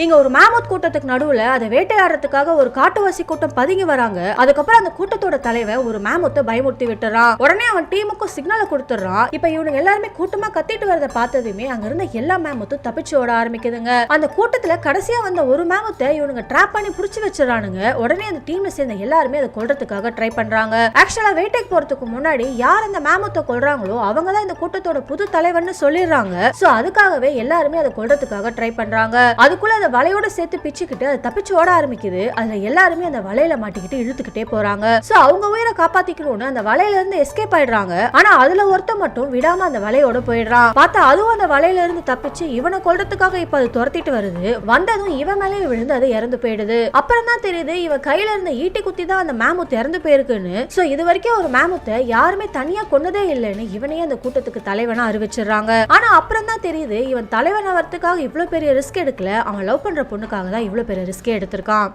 இங்க ஒரு மேமத் கூட்டத்துக்கு நடுவுல அதை வேட்டையாடுறதுக்காக ஒரு காட்டுவாசி கூட்டம் பதுங்கி வராங்க. அதுக்கப்புறம் அந்த கூட்டத்தோட தலைவர் ஒரு மேமத்தை பயமுறுத்தி விட்டுறான். உடனே அவன் டீமுக்கும் சிக்னலை கொடுத்துறான் இப்ப இவனுங்க எல்லாருமே கூட்டமா கத்திட்டு வரத பார்த்ததுமே அங்க இருந்த எல்லா மேமத்தும் தப்பிச்சு ஓட ஆரம்பிக்குதுங்க. அந்த கூட்டத்துல கடைசியா வந்த ஒரு மேமத்தை இவனுங்க ட்ராப் பண்ணி புடிச்சு வச்சிடறானுங்க. உடனே அந்த டீம்ல சேர்ந்த எல்லாருமே அதை கொல்றதுக்காக ட்ரை பண்றாங்க. ஆக்சுவலா வேட்டைக்கு போறதுக்கு முன்னாடி யார் அந்த மேமத்தை கொல்றாங்களோ அவங்க தான் இந்த கூட்டத்தோட புது தலைவர்னு சொல்லிடுறாங்க. சோ அதுக்காகவே எல்லாருமே அதை கொல்றதுக்காக ட்ரை பண்றாங்க. அதுக்குள்ள அந்த வலையோட சேர்த்து பிச்சுக்கிட்டு அது தப்பிச்சு ஓட ஆரம்பிக்குது. அதுல எல்லாருமே அந்த வலையில மாட்டிக்கிட்டு இழுத்துக்கிட்டே போறாங்க. சோ அவங்க உயிரை காப்பாத்திக்கணும்னு அந்த வலையில இருந்து எஸ்கேப் ஆயிடுறாங்க. ஆனா அதுல ஒருத்த மட்டும் விடாம அந்த வலையோட போயிடுறான். பார்த்தா அதுவும் அந்த வலையில இருந்து தப்பிச்சு இவனை கொல்றதுக்காக இப்ப அது துரத்திட்டு வருது. வந்ததும் இவன் மேலேயே விழுந்து அது இறந்து போயிடுது. அப்புறம் தான் தெரியுது இவன் கையில இருந்த ஈட்டி குத்தி தான் அந்த மேமுத்து இறந்து போயிருக்குன்னு. சோ இது வரைக்கும் ஒரு மேமுத்தை யாருமே தனியா கொன்னதே இல்லைன்னு இவனையே அந்த கூட்டத்துக்கு தலைவனா அறிவிச்சிடுறாங்க. ஆனா அப்புறம் தான் தெரியுது இவன் தலைவன் ஆகிறதுக்காக இவ்வளவு பெரிய ரிஸ்க் எடுக்கல. அவன் லவ் பண்ற பொண்ணுக்காக தான் இவ்வளவு பெரிய ரிஸ்கே எடுத்திருக்கான்.